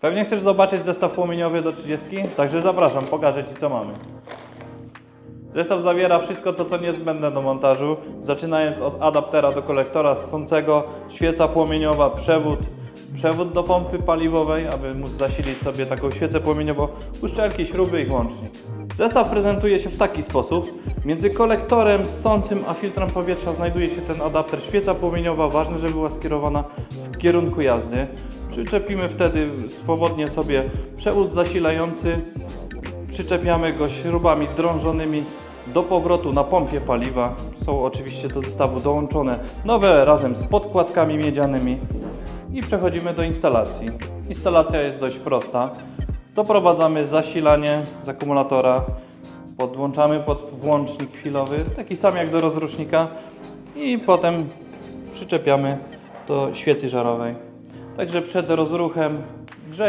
Pewnie chcesz zobaczyć zestaw płomieniowy do 30? Także zapraszam, pokażę Ci co mamy. Zestaw zawiera wszystko to, co niezbędne do montażu, zaczynając od adaptera do kolektora ssącego, świeca płomieniowa, przewód, przewód do pompy paliwowej, aby móc zasilić sobie taką świecę płomieniową, uszczelki, śruby i włącznik. Zestaw prezentuje się w taki sposób. Między kolektorem ssącym a filtrem powietrza znajduje się ten adapter świeca płomieniowa. Ważne, żeby była skierowana w kierunku jazdy. Przyczepimy wtedy swobodnie sobie przewód zasilający, Przyczepiamy go śrubami drążonymi do powrotu na pompie paliwa. Są oczywiście do zestawu dołączone nowe razem z podkładkami miedzianymi i przechodzimy do instalacji. Instalacja jest dość prosta. Doprowadzamy zasilanie z akumulatora, podłączamy pod włącznik chwilowy, taki sam jak do rozrusznika i potem przyczepiamy do świecy żarowej. Także przed rozruchem